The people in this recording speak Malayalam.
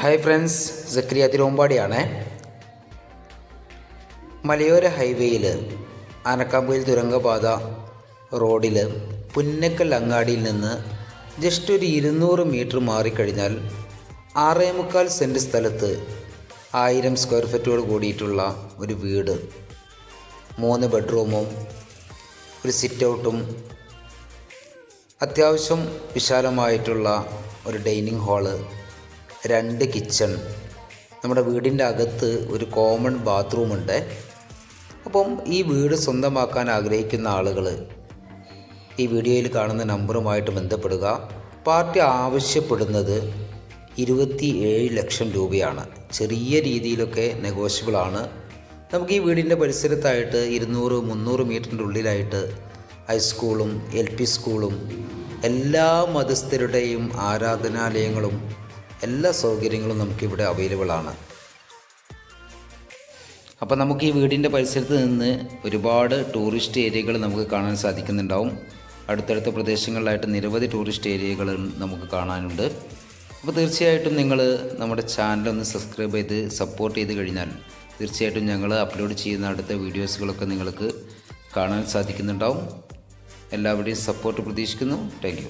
ഹായ് ഫ്രണ്ട്സ് സക്രിയ തിരുവമ്പാടിയാണേ മലയോര ഹൈവേയിൽ ആനക്കാമ്പയിൽ തുരങ്കപാത റോഡിൽ പുന്നക്കൽ അങ്ങാടിയിൽ നിന്ന് ജസ്റ്റ് ഒരു ഇരുന്നൂറ് മീറ്റർ മാറിക്കഴിഞ്ഞാൽ ആറേ മുക്കാൽ സെന്റ് സ്ഥലത്ത് ആയിരം സ്ക്വയർ ഫീറ്റോട് കൂടിയിട്ടുള്ള ഒരു വീട്. മൂന്ന് ബെഡ്റൂമും ഒരു സിറ്റ് ഔട്ടും അത്യാവശ്യം വിശാലമായിട്ടുള്ള ഒരു ഡൈനിങ് ഹാൾ രണ്ട് കിച്ചൺ നമ്മുടെ വീടിന്റെ അകത്ത് ഒരു കോമൺ ബാത്റൂം ഉണ്ട്. അപ്പം ഈ വീട് സ്വന്തമാക്കാൻ ആഗ്രഹിക്കുന്ന ആളുകൾ ഈ വീഡിയോയിൽ കാണുന്ന നമ്പറുമായിട്ട് ബന്ധപ്പെടുക. പാർട്ടി ആവശ്യപ്പെടുന്നത് ഇരുപത്തി ഏഴ് ലക്ഷം രൂപയാണ്. ചെറിയ രീതിയിലൊക്കെ നെഗോഷ്യബിളാണ് നമുക്ക് ഈ വീടിന്റെ പരിസരത്തായിട്ട് ഇരുന്നൂറ് മുന്നൂറ് മീറ്ററിന്റെ ഉള്ളിലായിട്ട് ഹൈസ്കൂളും എൽ പി സ്കൂളും എല്ലാ മതസ്ഥരുടെയും ആരാധനാലയങ്ങളും എല്ലാ സൗകര്യങ്ങളും നമുക്കിവിടെ അവൈലബിൾ ആണ്. അപ്പോൾ നമുക്ക് ഈ വീടിന്റെ പരിസരത്ത് നിന്ന് ഒരുപാട് ടൂറിസ്റ്റ് ഏരിയകൾ നമുക്ക് കാണാൻ സാധിക്കുന്നുണ്ടാവും. അടുത്തടുത്ത പ്രദേശങ്ങളിലായിട്ട് നിരവധി ടൂറിസ്റ്റ് ഏരിയകൾ നമുക്ക് കാണാനുണ്ട്. അപ്പോൾ തീർച്ചയായിട്ടും നിങ്ങൾ നമ്മുടെ ചാനൽ ഒന്ന് സബ്സ്ക്രൈബ് ചെയ്ത് സപ്പോർട്ട് ചെയ്ത് കഴിഞ്ഞാൽ തീർച്ചയായിട്ടും ഞങ്ങൾ അപ്ലോഡ് ചെയ്യുന്ന അടുത്ത വീഡിയോസുകളൊക്കെ നിങ്ങൾക്ക് കാണാൻ സാധിക്കുന്നുണ്ടാവും. എല്ലാവരുടെയും സപ്പോർട്ട് പ്രതീക്ഷിക്കുന്നു. താങ്ക്